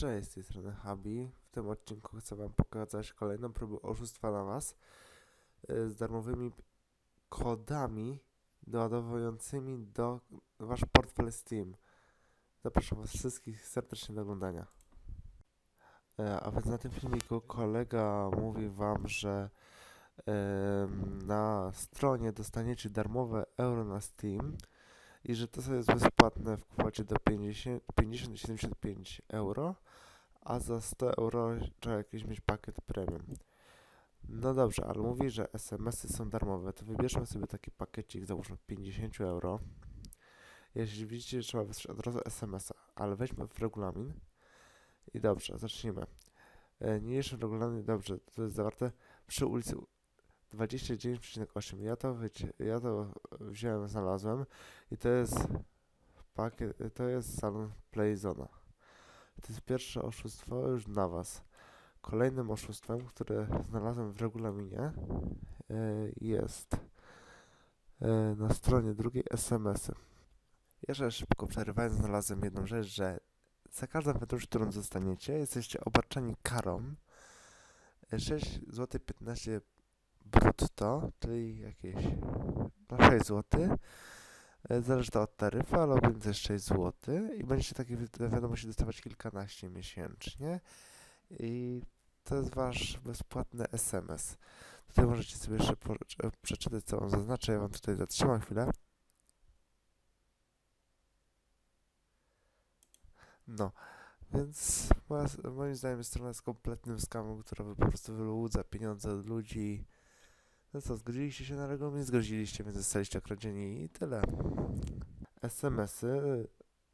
Cześć, z tej strony Habi. W tym odcinku chcę Wam pokazać kolejną próbę oszustwa na Was y, z darmowymi kodami doładowującymi do Wasz portfel Steam. Zapraszam Was wszystkich serdecznie do oglądania. E, A więc na tym filmiku kolega mówi Wam, że na stronie dostaniecie darmowe euro na Steam i że to jest bezpłatne w kwocie do 50 50-75 euro, a za 100 euro trzeba jakiś mieć pakiet premium. No dobrze, ale mówi, że SMS-y są darmowe, to wybierzmy sobie taki pakiecik, załóżmy 50 euro. Jeśli widzicie, trzeba wysłać od razu SMS-a, ale weźmy w regulamin i dobrze, zacznijmy. E, Niniejszy regulamin, dobrze, to jest zawarte przy ulicy 29,8. Ja to, wycie, ja to wziąłem, znalazłem i to jest pakiet, to jest salon Playzona. To jest pierwsze oszustwo już dla Was. Kolejnym oszustwem, które znalazłem w regulaminie e, jest e, na stronie drugiej SMS-y. Jeszcze szybko przerywając znalazłem jedną rzecz, że za każdą podróż, którą zostaniecie, jesteście obarczani karą e, 6 zł 15 brutto, czyli jakieś no 6 zł. E, Zależy to od taryfy, ale jest 6 zł i będziecie takie wi- wiadomości dostawać kilkanaście miesięcznie i to jest wasz bezpłatny SMS. Tutaj możecie sobie jeszcze przeczytać co on zaznacza. Ja wam tutaj zatrzymam chwilę. No, więc moja, moim zdaniem strona jest kompletnym skamem, która po prostu wyłudza pieniądze od ludzi. No co, zgodziliście się na regulamin? Zgodziliście, więc zostaliście okradzieni i tyle. SMS-y.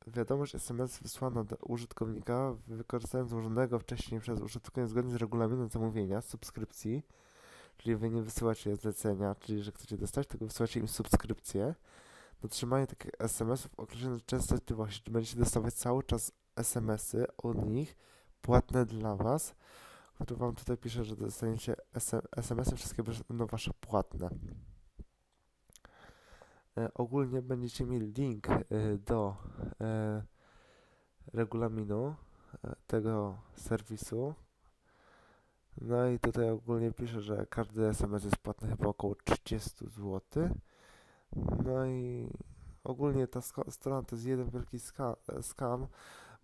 Wiadomość SMS wysłana do użytkownika wykorzystując złożonego wcześniej przez użytkownika zgodnie z regulaminem zamówienia subskrypcji. Czyli wy nie wysyłacie zlecenia, czyli że chcecie dostać, tylko wysyłacie im subskrypcję. Dotrzymanie takich SMS-ów określonej częstotliwości. Będziecie dostawać cały czas SMS-y od nich płatne dla was który wam tutaj pisze, że dostaniecie SMS-y, wszystkie będą wasze płatne. E, ogólnie będziecie mieli link e, do e, regulaminu tego serwisu. No i tutaj ogólnie pisze, że każdy SMS jest płatny chyba około 30 zł. No i ogólnie ta strona to jest jeden wielki ska- scam.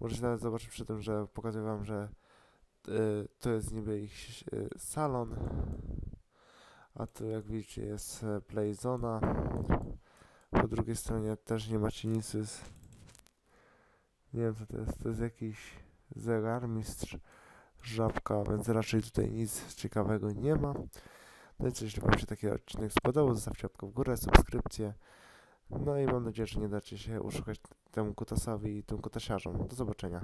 Możecie nawet zobaczyć przy tym, że pokazuję wam, że to jest niby ich y, salon, a tu jak widzicie jest e, Playzona. Po drugiej stronie też nie macie nic, jest, nie wiem co to jest, to jest jakiś zegarmistrz, żabka, więc raczej tutaj nic ciekawego nie ma. No i co, jeśli Wam się taki odcinek spodobał, zostawcie łapkę w górę, subskrypcję. No i mam nadzieję, że nie dacie się uszukać temu kutasowi i tym kutasiarzom. Do zobaczenia.